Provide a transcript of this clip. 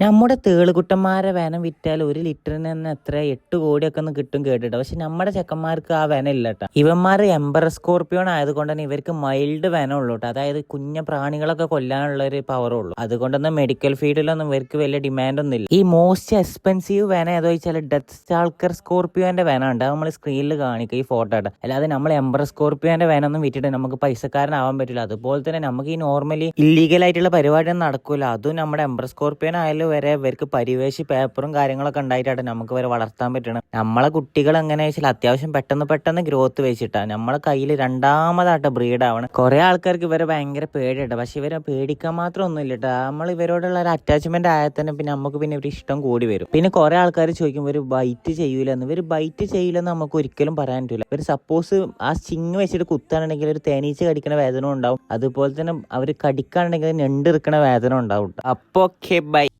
നമ്മുടെ തേളുകുട്ടന്മാരെ വേനം വിറ്റാൽ ഒരു ലിറ്ററിന് തന്നെ എത്ര എട്ട് കോടിയൊക്കെ ഒന്ന് കിട്ടും കേട്ടിട്ട്. പക്ഷെ നമ്മുടെ ചെക്കന്മാർക്ക് ആ വേന ഇല്ല കേട്ടോ. ഇവന്മാർ എംബർ സ്കോർപ്പിയോൺ ആയതുകൊണ്ട് തന്നെ ഇവർക്ക് മൈൽഡ് വേന ഉള്ളൂ കേട്ടോ. അതായത് കുഞ്ഞ പ്രാണികളൊക്കെ കൊല്ലാനുള്ള ഒരു പവർ ഉള്ളൂ. അതുകൊണ്ടൊന്നും മെഡിക്കൽ ഫീൽഡിലൊന്നും ഇവർക്ക് വലിയ ഡിമാൻഡ് ഒന്നും ഇല്ല. ഈ മോസ്റ്റ് എക്സ്പെൻസീവ് വേന ഏതോ വെച്ചാൽ ഡെത്ത് സ്റ്റാൾക്കർ സ്കോർപ്പിയോന്റെ വേന ഉണ്ട് നമ്മൾ സ്ക്രീനിൽ കാണിക്കുക ഈ ഫോട്ടോ ഇട്ട് അല്ലാതെ നമ്മൾ എംബർ സ്കോർപ്പിയോന്റെ വേന ഒന്നും വിറ്റിട്ട് നമുക്ക് പൈസക്കാരനാവാൻ പറ്റില്ല. അതുപോലെ തന്നെ നമുക്ക് ഈ നോർമലി ഇല്ലീഗൽ ആയിട്ടുള്ള പരിപാടിയൊന്നും നടക്കില്ല അതും നമ്മുടെ എംബർ സ്കോർപ്പിയൻ ആയാലും വരെ ഇവർക്ക് പരിവേശി പേപ്പറും കാര്യങ്ങളൊക്കെ ഉണ്ടായിട്ടാണ് നമുക്ക് വരെ വളർത്താൻ പറ്റണം നമ്മളെ കുട്ടികൾ എങ്ങനെ വെച്ചാൽ അത്യാവശ്യം പെട്ടെന്ന് പെട്ടെന്ന് ഗ്രോത്ത് വെച്ചിട്ടാണ് നമ്മളെ കയ്യിൽ രണ്ടാമതായിട്ട് ബ്രീഡ് ആവണം. കുറെ ആൾക്കാർക്ക് ഇവരെ ഭയങ്കര പേടിയുണ്ട് പക്ഷെ ഇവരെ പേടിക്കാൻ മാത്രം ഒന്നും ഇല്ല കേട്ടോ നമ്മൾ ഇവരോടുള്ള ഒരു അറ്റാച്ച്മെന്റ് ആയാൽ തന്നെ പിന്നെ നമുക്ക് പിന്നെ ഒരു ഇഷ്ടം കൂടി വരും. പിന്നെ കുറെ ആൾക്കാർ ചോദിക്കും ഇവർ ബൈറ്റ് ചെയ്യൂലെന്ന്. ഇവർ ബൈറ്റ് ചെയ്യില്ലെന്ന് നമുക്ക് ഒരിക്കലും പറയാൻ പറ്റില്ല ഇവർ സപ്പോസ് ആ ചിങ് വെച്ചിട്ട് കുത്താണെങ്കിൽ ഒരു തേനീച്ച കടിക്കുന്ന വേദന ഉണ്ടാവും. അതുപോലെ തന്നെ അവർ കടിക്കാണെങ്കിൽ ഞണ്ടിറക്കണ വേദന ഉണ്ടാവും. അപ്പൊ ഓക്കെ ബൈ